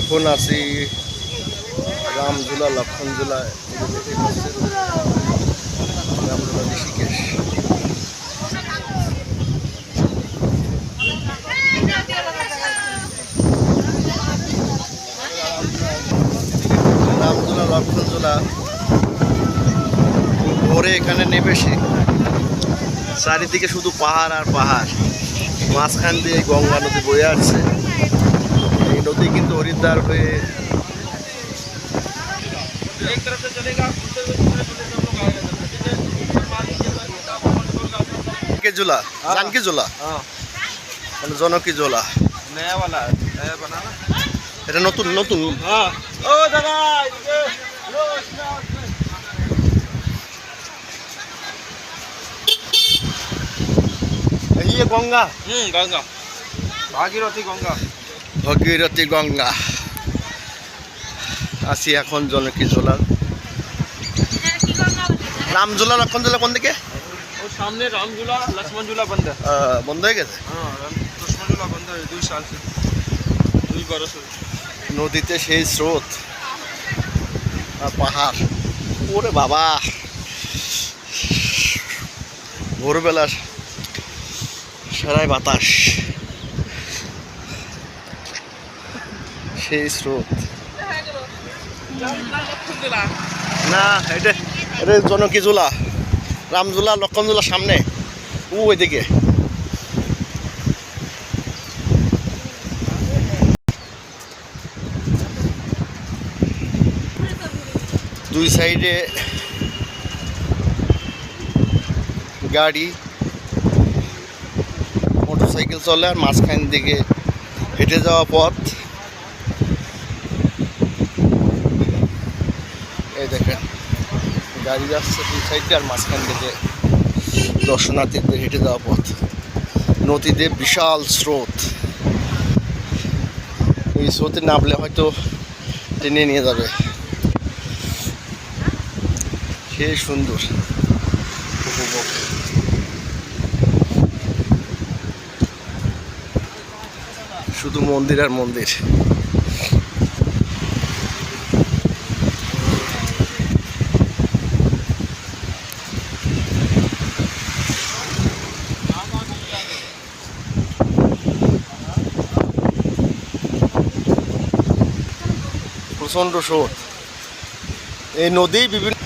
এখন আছি রামঝুলা লক্ষণঝুলা ঋষিকেশ। রামঝুলা লক্ষণঝুলা ভোরে এখানে নেমেছে। চারিদিকে শুধু পাহাড় আর পাহাড়। মাঝখান দিয়ে গঙ্গা নদী বয়ে আসছে। নদী কিন্তু হরিদ্বার হয়ে एक तरफ से चलेगा दूसरे दूसरे प्रदेश हम लोग आएगा ठीक है मान लीजिए জানকি জোলা জানকি জোলা हाँ মানে জনকি জোলা नया वाला है नया बनाना এটা নতুন নতুন हाँ ओ दादा इधर लो इसमें आओ, इसमें। এই যে গঙ্গা ভগীরথী গঙ্গা। আছি এখন জনকি জোলার রামজোলা লক্ষণজোলা কোন দিকে? সামনে বন্ধ। বন্ধ হয়ে গেছে? বন্ধ হয়ে নদীতে সেই স্রোত আর পাহাড়। ওরে বাবা! ভোরবেলার সারাই বাতাস। সেই স্রোত। না এটা এটা জনকি জোলা রামজোলা লক্ষণজোলা সামনে। ও ওইদিকে। দুই সাইডে গাড়ি মোটরসাইকেল চলে আর মাঝখান দিকে হেঁটে যাওয়া পথ এই দেখেন, গাড়ি যাচ্ছে দুই সাইডে আর মাঝখান থেকে দর্শনার্থীদের হেঁটে যাওয়া পথ। নদীতে বিশাল স্রোত। এই স্রোতে নামলে হয়তো টেনে নিয়ে যাবে। সেই সুন্দর উপভোগ। শুধু মন্দির আর মন্দির। প্রচণ্ড স্রোত এই নদী বিভিন্ন